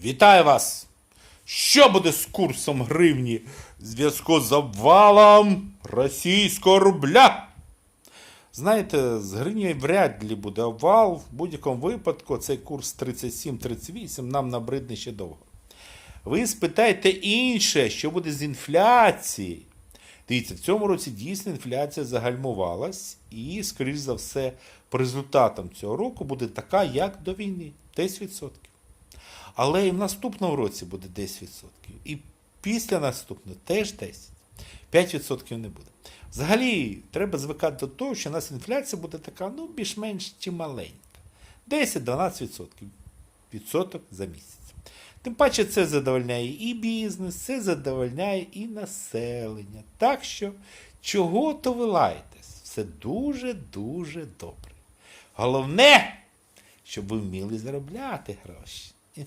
Вітаю вас! Що буде з курсом гривні в зв'язку з обвалом російського рубля? Знаєте, з гривні вряд ли буде обвал. В будь-якому випадку цей курс 37-38 нам набридне ще довго. Ви спитайте інше, що буде з інфляцією. Дивіться, в цьому році дійсно інфляція загальмувалась, і, скоріш за все, по результатам цього року буде така, як до війни 10%. Але і в наступному році буде 10%. І після наступного теж 10%. 5% не буде. Взагалі, треба звикати до того, що у нас інфляція буде така, ну, більш-менш чи маленька. 10-12% відсоток за місяць. Тим паче це задовольняє і бізнес, це задовольняє і населення. Так що, чого то ви лаєтесь? Все дуже-дуже добре. Головне, щоб ви вміли заробляти гроші. Інфляція